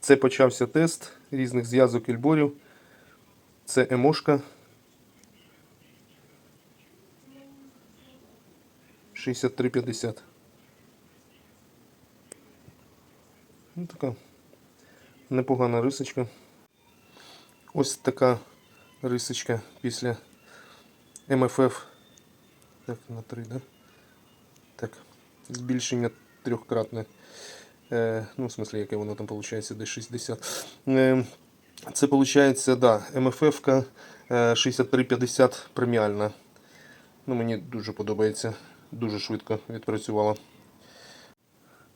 Це почався тест різних зв'язок і льборів. Це емошка. 6350. Ну, така непогана рисочка. Ось така рисочка після МФФ. Так, на 3, да? Так, збільшення трьохкратне. Е, ну, в смысле, яке воно там виходить, десь 60. Е, це виходить, да, МФФ 6350 преміальна. Ну, мені дуже подобається. Дуже швидко відпрацювала.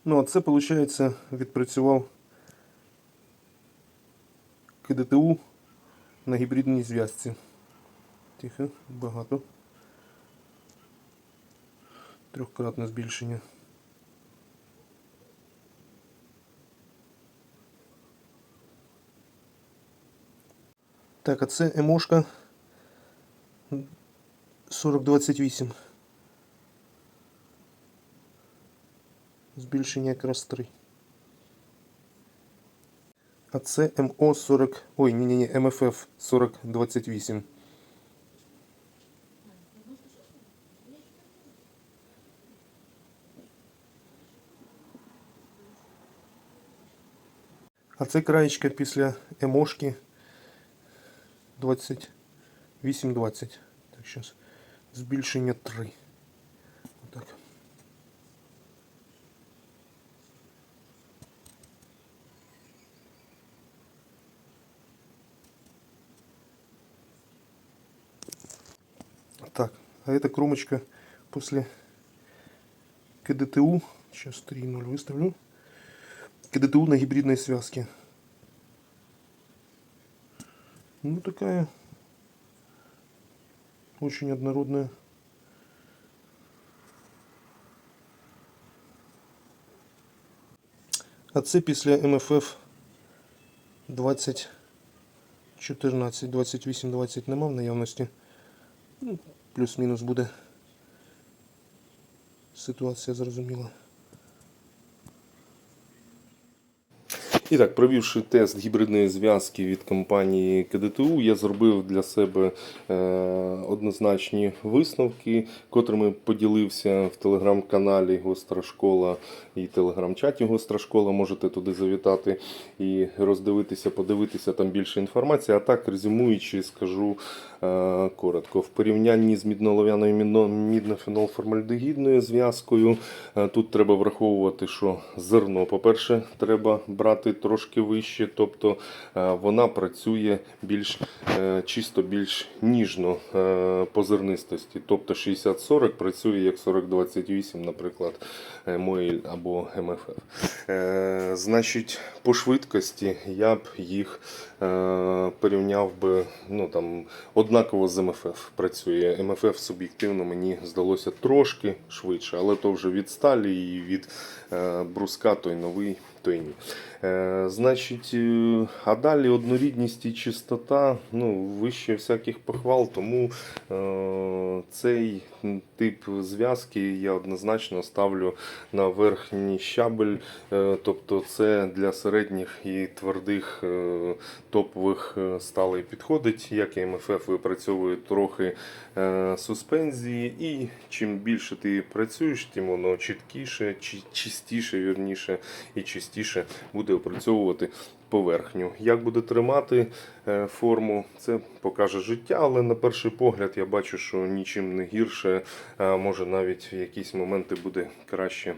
Ну, а це, виходить, відпрацював КДТУ на гібридній зв'язці. Тихо, багато. Трьохкратне збільшення. Так, а це емошка 4028. Збільшення якраз 3. А це МО 40. Ой, ні, ні, ні, МФФ 4028. А це краєчка після емошки 28-20. Так, зараз. Збільшення 3. Отак. Так, а эта кромочка после КДТУ, сейчас 3.0 выставлю, КДТУ на гибридной связке. Ну, такая очень однородная. А це після МФФ 20 14, 28, 20 нема в наявності. Ну, плюс-мінус буде ситуація зрозуміла. І так, провівши тест гібридної зв'язки від компанії КДТУ, я зробив для себе е, однозначні висновки, котрими поділився в телеграм-каналі Гостра школа і телеграм-чаті Гостра школа. Можете туди завітати і роздивитися, подивитися там більше інформації. А так, резюмуючи, скажу е, коротко. В порівнянні з міднолов'яною міднофенолформальдегідною зв'язкою, е, тут треба враховувати, що зерно, по-перше, треба брати трошки вище, тобто е, вона працює більш е, чисто більш ніжно е, по зернистості. Тобто 60-40 працює як 40-28, наприклад, Мойль або МФФ. Е, Значить, по швидкості я б їх порівняв би ну, там, однаково з МФФ працює. МФФ суб'єктивно мені здалося трошки швидше, але то вже від сталі і від бруска той новий, ні. Е, значить, а далі однорідність і чистота ну, вище всяких похвал, тому е, цей тип зв'язки я однозначно ставлю на верхній щабель. Е, тобто це для середніх і твердих е, топових е, сталей підходить. Як і МФФ випрацьовує трохи суспензії, і чим більше ти працюєш, тим воно чіткіше, чистіше, вірніше, і чистіше буде опрацьовувати поверхню. Як буде тримати е, форму, це покаже життя, але на перший погляд я бачу, що нічим не гірше, а може навіть в якісь моменти буде краще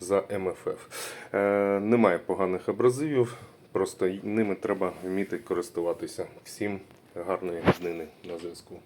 за МФФ. Е, Немає поганих абразивів, просто ними треба вміти користуватися. Всім гарної днини на зв'язку.